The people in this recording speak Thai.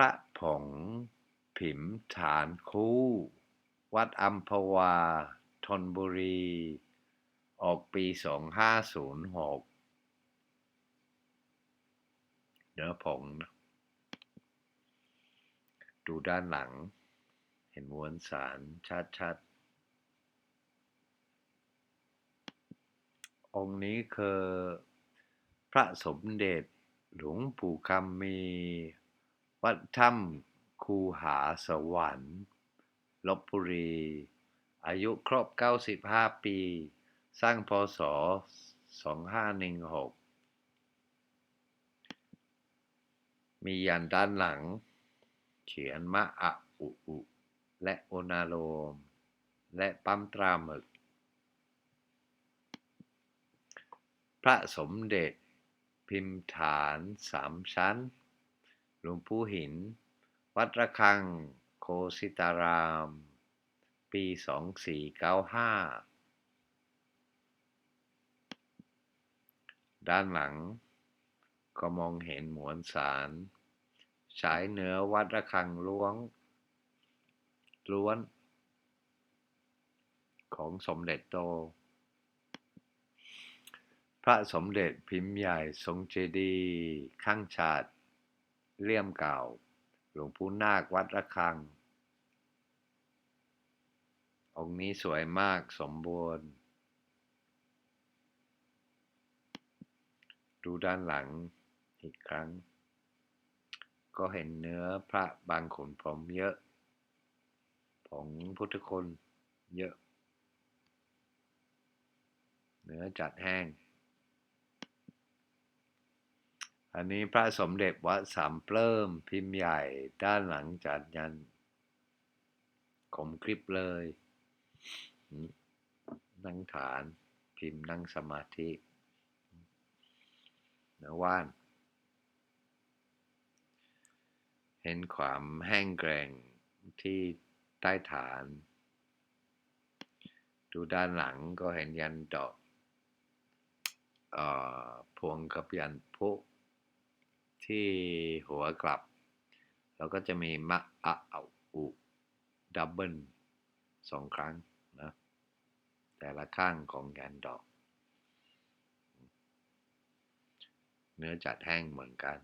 ระผง ผิมฐานคู่ วัดอัมพวาธนบุรี ออกปี 2506 เนื้อผงนะดูด้านหลัง เห็นมวลสารชัดๆ องค์นี้คือ พระสมเด็จหลวงปู่คำมี วัดถ้ำคูหาสวรรค์ลบบุรี อายุครบ 95 ปี สร้างพศ 2516 มียันด้านหลัง เขียนมะอะอุอุ และโอนาโลม และปั๊มตราหมึก พระสมเด็จ พิมพ์ฐานสามชั้น หลวงปู่หิน วัดระฆัง โคสิตาราม ปี 2495 ด้านหลัง ก็มองเห็นหมวลสารฉายเหนือวัดระฆังล้วง ล้วน ของสมเด็จโต พระสมเด็จพิมพ์ใหญ่ทรงเจดีย์ข้างชาติ เลี่ยมเก่า หลวงปู่นาควัดระฆัง องค์นี้สวยมากสมบูรณ์ ดูด้านหลังอีกครั้ง ก็เห็นเนื้อพระบางขุนพรมเยอะ ผงพุทธคุณเยอะ เนื้อจัดแห้ง อันนี้พระสมเด็จวัดสามเปลิ้มพิมพ์ใหญ่ด้านหลังจัดยันคมคลิปเลย นั่งฐานพิมพ์นั่งสมาธิเนื้อว่าน เห็นความแห้งแกร่งที่ใต้ฐาน ดูด้านหลังก็เห็นยันดอกอพวงกับยันพุ ที่หัวกลับแล้วก็จะมีมะอะเอาอุดับเบิลสองครั้งนะแต่ละข้างของแกนดอก เนื้อจัดแห้งเหมือนกัน